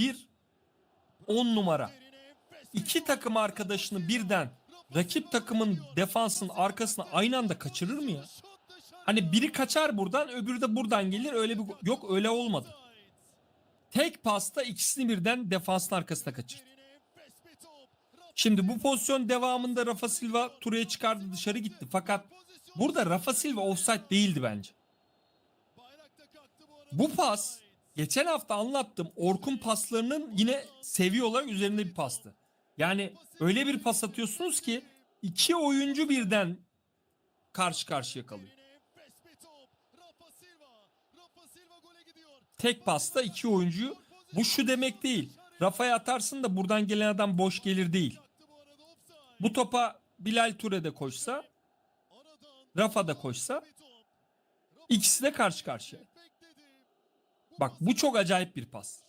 Bir 10 numara. İki takım arkadaşını birden rakip takımın defansın arkasına aynı anda kaçırır mı ya? Hani biri kaçar buradan öbürü de buradan gelir öyle bir yok öyle olmadı. Tek pasta ikisini birden defansın arkasına kaçır. Şimdi bu pozisyon devamında Rafa Silva Ture'ye çıkardı dışarı gitti. Fakat burada Rafa Silva offside değildi bence. Bu pas geçen hafta anlattım Orkun paslarının yine seviye olarak üzerinde bir pastı. Yani öyle bir pas atıyorsunuz ki iki oyuncu birden karşı karşıya kalıyor. Tek pasta iki oyuncuyu bu şu demek değil. Rafa'ya atarsın da buradan gelen adam boş gelir değil. Bu topa Bilal Ture de koşsa Rafa da koşsa ikisi de karşı karşıya. Bak bu çok acayip bir pas.